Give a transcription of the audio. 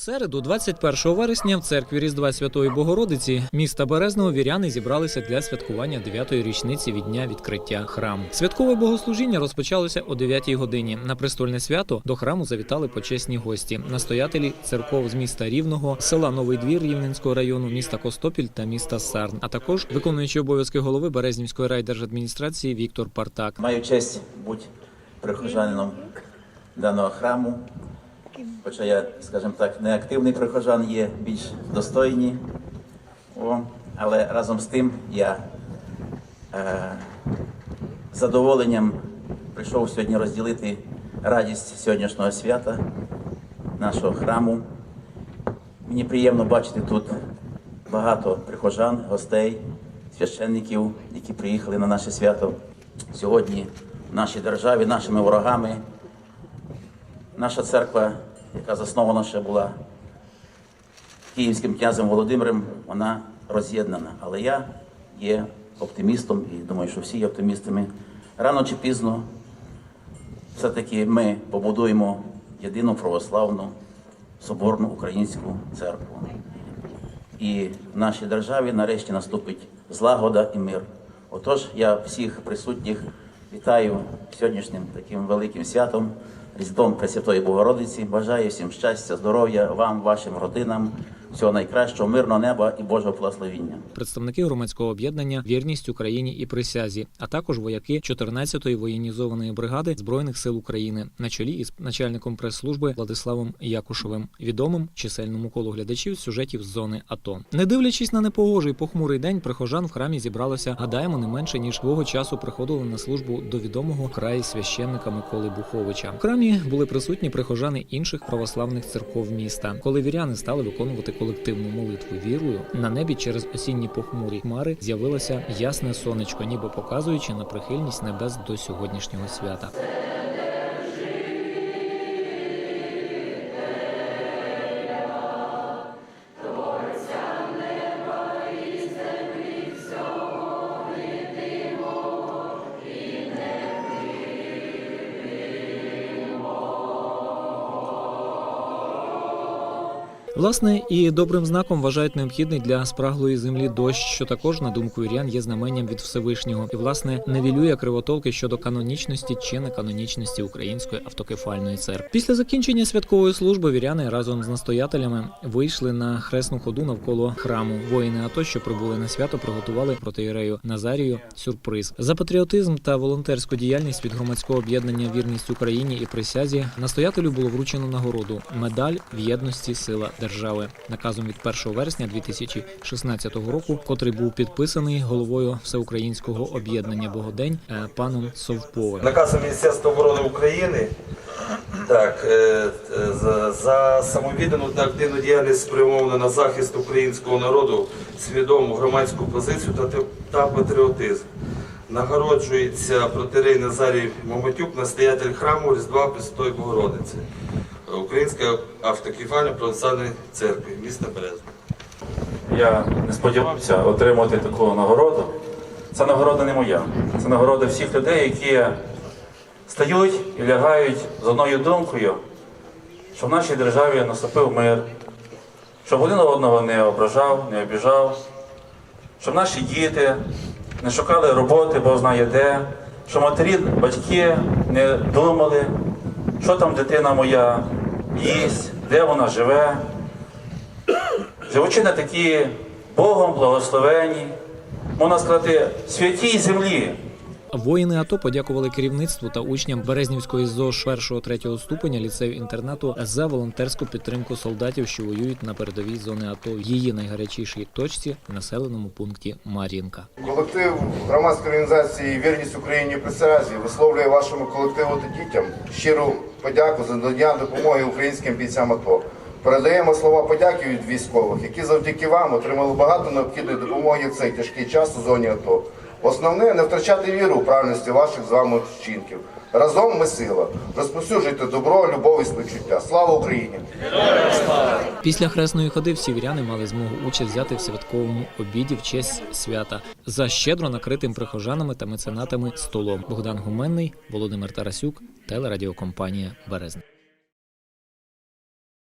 середу, 21 вересня, в церкві Різдва Святої Богородиці міста Березного віряни зібралися для святкування 9-ї річниці від дня відкриття храму. Святкове богослужіння розпочалося о 9-й годині. На престольне свято до храму завітали почесні гості, настоятелі церков з міста Рівного, села Новий Двір Рівненського району, міста Костопіль та міста Сарн, а також виконуючий обов'язки голови Березнівської райдержадміністрації Віктор Партак. Маю честь бути прихожанином даного храму. Хоча я, скажімо так, не активний прихожан, є більш достойні. О, але разом з тим я е, задоволенням прийшов сьогодні розділити радість сьогоднішнього свята нашого храму. Мені приємно бачити тут багато прихожан, гостей, священників, які приїхали на наше свято сьогодні в нашій державі, нашими ворогами. Наша церква, яка заснована ще була київським князем Володимиром, вона роз'єднана. Але я є оптимістом і думаю, що всі є оптимістами. Рано чи пізно все-таки ми побудуємо єдину православну соборну українську церкву. І в нашій державі нарешті наступить злагода і мир. Отож, я всіх присутніх вітаю сьогоднішнім таким великим святом, Різдвом Пресвятої Богородиці. Бажаю всім щастя, здоров'я вам, вашим родинам, всього найкращого, мирного неба і Божого благословіння. представники громадського об'єднання Вірність Україні і присязі, а також вояки 14-ї воєнізованої бригади збройних сил України на чолі із начальником прес-служби Владиславом Якушевим, відомим чисельному колу глядачів сюжетів з зони АТО. Не дивлячись на непогожий похмурий день, прихожан в храмі зібралося, гадаємо, не менше ніж свого часу приходили на службу до відомого краї священника Миколи Буховича. В храмі були присутні прихожани інших православних церков міста. Коли віряни стали виконувати колективну молитву вірою, на небі через осінні похмурі хмари з'явилося ясне сонечко, ніби показуючи на прихильність небес до сьогоднішнього свята. Власне, і добрим знаком вважають необхідний для спраглої землі дощ, що також, на думку вірян, є знаменням від Всевишнього, і власне невілює кривотолки щодо канонічності чи неканонічності української автокефальної церкви. Після закінчення святкової служби віряни разом з настоятелями вийшли на хресну ходу навколо храму. Воїни АТО, що прибули на свято, приготували протиєрею Назарію сюрприз за патріотизм та волонтерську діяльність від громадського об'єднання Вірність Україні і присязі настоятелю було вручено нагороду медаль в єдності сила держави наказом від 1 вересня 2016 року, котрий був підписаний головою всеукраїнського об'єднання Богодень е, паном Совповим. Наказом Міністерства оборони України так, е, е, за, за самовіддану та активну діяльність спрямовану на захист українського народу, свідому громадську позицію та, та патріотизм. Нагороджується протирей Назарій Момотюк, настоятель храму Різдва Пресвятої Богородиці Української автокефальної православної церкви міста Березна. Я не сподівався отримати таку нагороду. Ця нагорода не моя. Це нагорода всіх людей, які стають і лягають з одною думкою, що в нашій державі наступив мир, щоб один одного не ображав, не обіжав, щоб наші діти не шукали роботи, бо знає де, що матері, батьки не думали, що там дитина моя їсть, де вона живе живучи на такі Богом благословені, можна сказати, святій землі. Воїни АТО подякували керівництву та учням Березнівської ЗОЖ 1-3 ступеня ліцею інтернату за волонтерську підтримку солдатів, що воюють на передовій зони АТО в її найгарячішій точці в населеному пункті Мар'їнка. Колектив громадської організації Вірність Україні присязі висловлює вашому колективу та дітям щиру подяку за надання допомоги українським бійцям АТО. Передаємо слова подяки від військових, які завдяки вам отримали багато необхідної допомоги в цей тяжкий час у зоні АТО. Основне не втрачати віру у правильності ваших з вами вчинків. Разом ми сила. Розповсюджуйте добро, любов і співчуття. Слава Україні! Після хресної ходи всі віряни мали змогу участь взяти в святковому обіді в честь свята за щедро накритим прихожанами та меценатами столом. Богдан Гуменний, Володимир Тарасюк, телерадіокомпанія Березна.